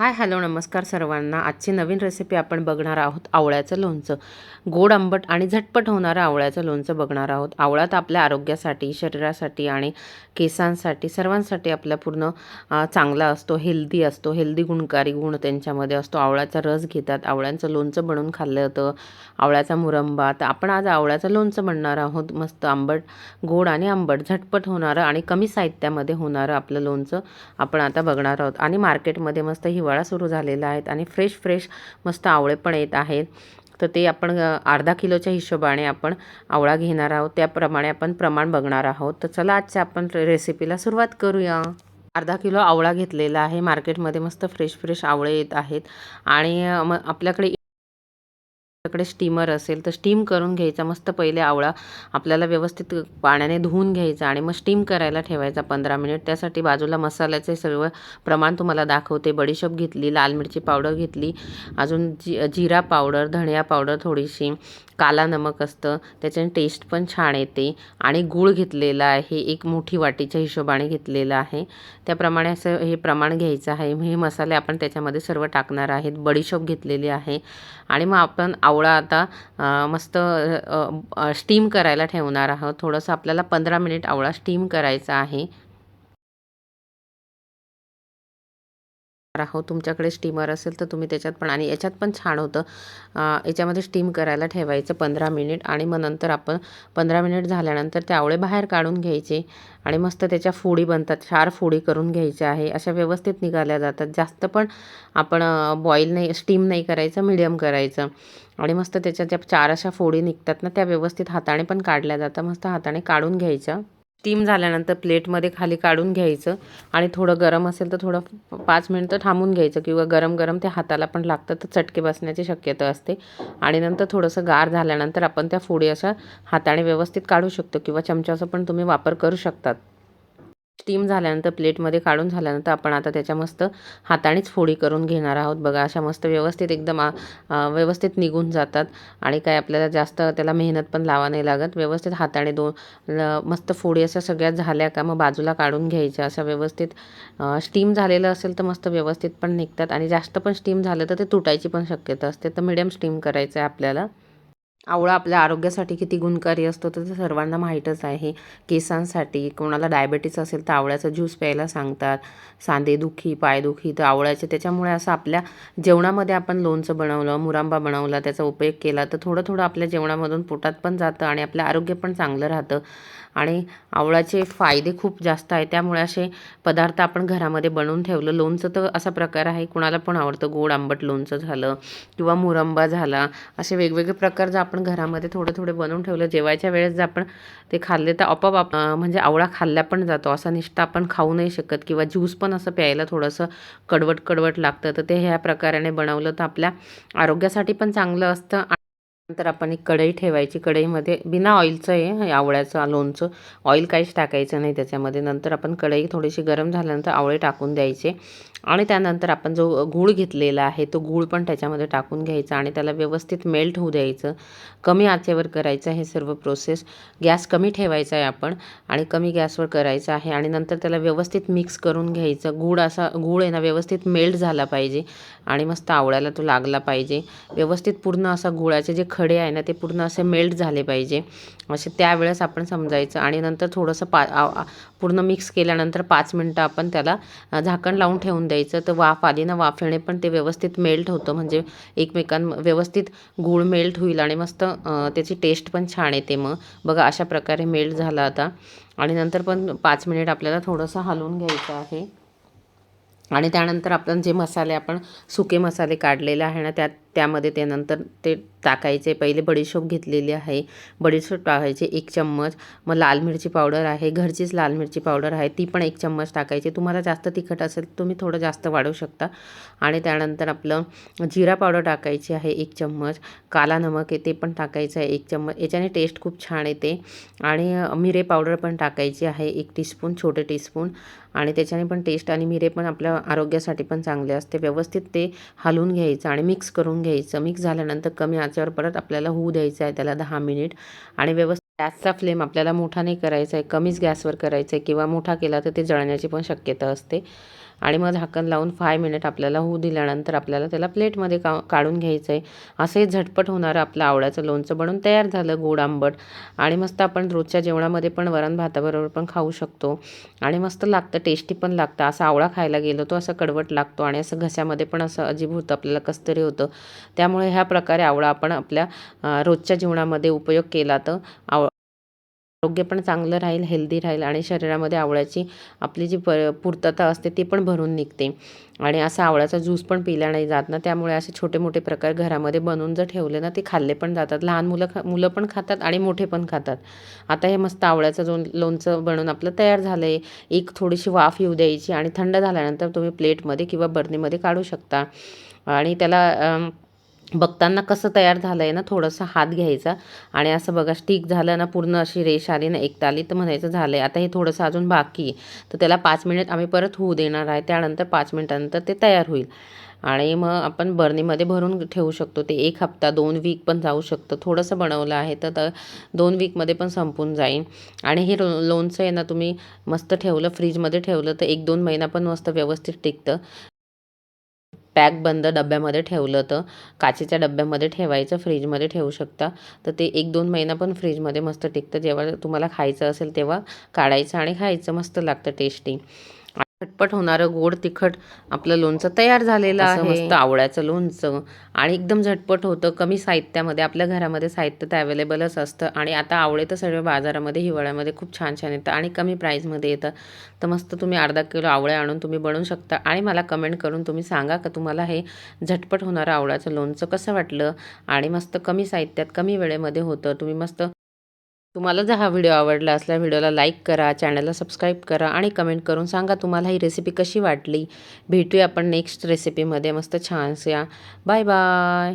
Hi hello नमस्कार सर्वांना. आजची नवीन रेसिपी आपण बघणार आहोत आवळ्याचं लोणचं. गोड आंबट आणि झटपट होणारं आवळ्याचं लोणचं बघणार आहोत. आवळा तर आपल्या आरोग्यासाठी शरीरासाठी आणि केसांसाठी सर्वांसाठी आपल्या पूर्ण चांगला असतो हेल्दी असतो. हेल्दी गुणकारी गुण त्यांच्यामध्ये असतो. आवळ्याचा रस घेतात. आवळ्यांचं लोणचं बनवून खाल्लं होतं. आवळ्याचा मुरंबा. तर आपण आज आवळ्याचं लोणचं बनणार आहोत. मस्त आंबट गोड आणि आंबट झटपट होणारं आणि कमी साहित्यामध्ये होणारं आपलं लोणचं आपण आता बघणार आहोत. आणि मार्केटमध्ये मस्त हिवाळा सुरू झालेला आहे आणि फ्रेश फ्रेश मस्त आवळे पण येत आहेत. तर ते आपण अर्धा किलोच्या हिशोबाने आपण आवळा घेणार आहोत. त्याप्रमाणे आपण प्रमाण बघणार आहोत. तर चला आजच्या आपण रेसिपीला सुरुवात करूया. अर्धा किलो आवळा घेतलेला आहे. मार्केटमध्ये मस्त फ्रेश फ्रेश आवळे येत आहेत. आणि मग आपल्याकडे आपल्याकडे स्टीमर असेल तर स्टीम करून घ्यायचा. मस्त पहिले आवळा आपल्याला व्यवस्थित पाण्याने धुवून घ्यायचा आणि मग स्टीम करायला ठेवायचा पंधरा मिनिट त्यासाठी बाजूला मसाल्याचे सर्व प्रमाण तुम्हाला दाखवते. बडीशोप घेतली लाल मिरची पावडर घेतली अजून जि जिरा पावडर धनिया पावडर थोडीशी काला नमक असतं त्याच्याने टेस्ट पण छान येते. आणि गूळ घेतलेला आहे एक मोठी वाटीच्या हिशोबाने घेतलेला आहे. त्याप्रमाणे असं हे प्रमाण घ्यायचं आहे. हे मसाले आपण त्याच्यामध्ये सर्व टाकणार आहेत. बडीशोप घेतलेली आहे. आणि मग आपण आवळा आता मस्त स्टीम करायला ठेवणार आहोत. थोडंसं आपल्याला पंधरा मिनिट आवळा स्टीम करायचा आहे. आहोत. तुमच्याकडे स्टीमर असेल तर तुम्ही त्याच्यात पण आणि याच्यात पण छान होतं. याच्यामध्ये स्टीम करायला ठेवायचं पंधरा मिनिट आणि मग नंतर आपण पंधरा मिनिट झाल्यानंतर ते आवळे बाहेर काढून घ्यायचे आणि मस्त त्याच्या फोडी बनतात. चार फोडी करून घ्यायच्या आहे. अशा व्यवस्थित निघाल्या जातात. जास्त पण आपण बॉईल नाही स्टीम नाही करायचं मिडियम करायचं. आणि मस्त त्याच्या ज्या चार अशा फोडी निघतात ना त्या व्यवस्थित हाताने पण काढल्या जातात. मस्त हाताने काढून घ्यायच्या. स्टीम झाल्यानंतर प्लेटमध्ये खाली काढून घ्यायचं. आणि थोडं गरम असेल तर थोडं पाच मिनटं थांबून घ्यायचं किंवा गरम गरम ते हाताला पण लागतं तर चटके बसण्याची शक्यता असते. आणि नंतर थोडंसं गार झाल्यानंतर आपण त्या फोडी अशा हाताने व्यवस्थित काढू शकतो किंवा चमच्याचा पण तुम्ही वापर करू शकतात. स्टीम झाल्यानंतर प्लेटमध्ये काढून झाल्यानंतर आपण आता त्याच्या मस्त हातानेच फोडी करून घेणार आहोत. बघा अशा मस्त व्यवस्थित एकदम व्यवस्थित निघून जातात. आणि काय आपल्याला जास्त त्याला मेहनत पण लावा नाही लागत. व्यवस्थित हाताने दोन मस्त फोडी अशा सगळ्या झाल्या का मग बाजूला काढून घ्यायच्या. अशा व्यवस्थित स्टीम झालेलं असेल तर मस्त व्यवस्थित पण निघतात. आणि जास्त पण स्टीम झालं तर ते तुटायची पण शक्यता असते. तर मिडियम स्टीम करायचं आहे आपल्याला. आवळा आपल्या आरोग्यासाठी किती गुणकारी असतो तर ते सर्वांना माहीतच आहे. केसांसाठी कोणाला डायबेटीस असेल तर आवळ्याचा ज्यूस प्यायला सांगतात. सांधेदुखी पायदुखी तर आवळ्याचे. त्याच्यामुळे असं आपल्या जेवणामध्ये आपण लोणचं बनवलं मुरांबा बनवला त्याचा उपयोग केला तर थोडं थोडं आपल्या जेवणामधून पोटात पण जातं आणि आपलं आरोग्य पण चांगलं राहतं. आणि आवळाचे फायदे खूप जास्त आहे त्यामुळे असे पदार्थ आपण घरामध्ये बनवून ठेवलं. लोणचं तर असा प्रकार आहे कुणाला पण आवडतं. गोड आंबट लोणचं झालं किंवा मुरंबा झाला असे वेगवेगळे प्रकार जर आपण घरामध्ये थोडे थोडे बनवून ठेवलं. जेवायच्या वेळेस जर आपण ते खाल्ले तर आपोआप म्हणजे आवळा खाल्ला पण जातो. असा निष्ठा आपण खाऊ नाही शकत किंवा ज्यूस पण असं प्यायला थोडंसं कडवट कडवट लागतं. तर ते ह्या प्रकाराने बनवलं तर आपल्या आरोग्यासाठी पण चांगलं असतं. नंतर आपण एक कढई ठेवायची. कढईमध्ये बिना ऑइलचं आहे आवळ्याचं लोणचं. ऑइल काहीच टाकायचं नाही त्याच्यामध्ये. नंतर आपण कढई थोडीशी गरम झाल्यानंतर आवळे टाकून द्यायचे. आणि त्यानंतर आपण जो गूळ घेतलेला आहे तो गूळ पण त्याच्यामध्ये टाकून घ्यायचा आणि त्याला व्यवस्थित मेल्ट होऊ द्यायचं. कमी आचेवर करायचं हे सर्व प्रोसेस गॅस कमी ठेवायचा आहे आपण आणि कमी गॅसवर करायचं आहे आणि नंतर त्याला व्यवस्थित मिक्स करून घ्यायचं. गूळ असा गूळ आहे ना व्यवस्थित मेल्ट झाला पाहिजे आणि मस्त आवळ्याला तो लागला पाहिजे. व्यवस्थित पूर्ण असा गुळाचे जे खडे आहे ना ते पूर्ण असे मेल्ट झाले पाहिजे. असे त्यावेळेस आपण समजायचं आणि नंतर थोडंसं पा पूर्ण मिक्स केल्यानंतर पाच मिनटं आपण त्याला झाकण लावून ठेवून द्यायचं. तर वाफ आली ना वाफेने पण ते व्यवस्थित मेल्ट होतं. म्हणजे एकमेकां व्यवस्थित गूळ मेल्ट होईल आणि मस्त त्याची टेस्ट पण छान येते मग. बघा अशा प्रकारे मेल्ट झाला आता. आणि नंतर पण पाच मिनिट आपल्याला थोडंसं हलवून घ्यायचं आहे. आणि त्यानंतर आपण जे मसाले आपण सुके मसाले काढलेले आहे ना त्यात त्यामध्ये ते नंतर ते टाकायचे. पहिले बडीशोप घेतलेली आहे. बडीशोप टाकायचे एक चम्मच. मग लाल मिरची पावडर आहे. घरचीच लाल मिरची पावडर आहे. ती पण एक चम्मच टाकायची. तुम्हाला जास्त तिखट असेल तुम्ही थोडं जास्त वाढवू शकता. आणि त्यानंतर आपलं जिरा पावडर टाकायची आहे एक चम्मच. काला नमक आहे ते पण टाकायचं आहे एक चम्मच. याच्याने टेस्ट खूप छान येते. आणि मिरे पावडर पण टाकायची आहे एक टीस्पून छोटे टीस्पून. आणि त्याच्याने पण टेस्ट आणि मिरे पण आपल्या आरोग्यासाठी पण चांगले असते. व्यवस्थित ते हलवून घ्यायचं आणि मिक्स करून घ्यायचं. मिक्स झाल्यानंतर कमी आचेवर परत आपल्याला होऊ द्यायचं आहे त्याला दहा मिनिट आणि व्यवस्थित गॅसचा फ्लेम आपल्याला मोठा नाही करायचा आहे. कमीच गॅसवर करायचा आहे. किंवा मोठा केला तर ते जळण्याची पण शक्यता असते. आणि मग झाकण लावून फाय मिनिट आपल्याला होऊ दिल्यानंतर आपल्याला त्याला प्लेटमध्ये का काढून घ्यायचं आहे असंही झटपट होणारं आपलं आवळ्याचं लोणचं बनून तयार झालं गोड आंबट. आणि मस्त आपण रोजच्या जेवणामध्ये पण वरण भाताबरोबर पण खाऊ शकतो. आणि मस्त लागतं टेस्टी पण लागतं. असा आवळा खायला गेलो तो असं कडवट लागतो आणि असं घशामध्ये पण असं अजीब होतं आपल्याला कस्तरी होतं. त्यामुळे ह्या प्रकारे आवळा आपण आपल्या रोजच्या जीवनामध्ये उपयोग केला तर आव आरोग्य पण चांगलं राहील हेल्दी राहील आणि शरीरामध्ये आवळ्याची आपली जी प पूर्तता असते ती पण भरून निघते. आणि असा आवळ्याचा ज्यूस पण पिला नाही जात ना त्यामुळे असे छोटे मोठे प्रकार घरामध्ये बनवून जर ठेवले ना ते खाल्ले पण जातात. लहान मुलं खा मुलं पण खातात आणि मोठे पण खातात. आता हे मस्त आवळ्याचं जो लोणचं बनवून आपलं तयार झालं आहे एक थोडीशी वाफ येऊ द्यायची आणि थंड झाल्यानंतर तुम्ही प्लेटमध्ये किंवा बर्नीमध्ये काढू शकता. आणि त्याला बघताना कसं तयार झालं आहे ना थोडंसं हात घ्यायचा. आणि असं बघा स्टिक झालं ना पूर्ण अशी रेष आली ना एक ताली तर म्हणायचं झालं आहे आता हे थोडंसं अजून बाकी आहे. तर त्याला पाच मिनिट आम्ही परत होऊ देणार आहे. त्यानंतर पाच मिनिटानंतर ते तयार होईल. आणि मग आपण बर्नीमध्ये भरून ठेवू शकतो. ते एक हप्ता दोन वीक पण जाऊ शकतं. थोडंसं बनवलं आहे तर दोन वीकमध्ये पण संपून जाईल. आणि हे लो लोणचं आहे ना तुम्ही मस्त ठेवलं फ्रीजमध्ये ठेवलं तर एक दोन महिना पण मस्त व्यवस्थित टिकतं. पॅक बंद डब्यामध्ये ठेवलं तर काचेच्या डब्यामध्ये ठेवायचं फ्रीजमध्ये ठेवू शकता. तर ते एक दोन महिना पण फ्रीजमध्ये मस्त टिकतं. जेव्हा तुम्हाला खायचं असेल तेव्हा काढायचं आणि खायचं. मस्त लागतं टेस्टी झटपट होणारं गोड तिखट आपलं लोणचं तयार झालेलं आहे. मस्त आवळ्याचं लोणचं. आणि एकदम झटपट होतं. कमी साहित्यामध्ये आपल्या घरामध्ये साहित्य तर अवेलेबलच असतं. आणि आता आवळे तर सगळे बाजारामध्ये हिवाळ्यामध्ये खूप छान छान येतं आणि कमी प्राईजमध्ये येतं. तर मस्त तुम्ही अर्धा किलो आवळे आणून तुम्ही बनवू शकता. आणि मला कमेंट करून तुम्ही सांगा का तुम्हाला हे झटपट होणारं आवळ्याचं लोणचं कसं वाटलं? आणि मस्त कमी साहित्यात कमी वेळेमध्ये होतं. तुम्ही मस्त तुम्हाला जर हा व्हिडिओ आवडला असला व्हिडिओला लाईक करा चॅनलला सबस्क्राईब करा आणि कमेंट करून सांगा तुम्हाला ही रेसिपी कशी वाटली. भेटूया आपण नेक्स्ट रेसिपीमध्ये मस्त छानशा बाय बाय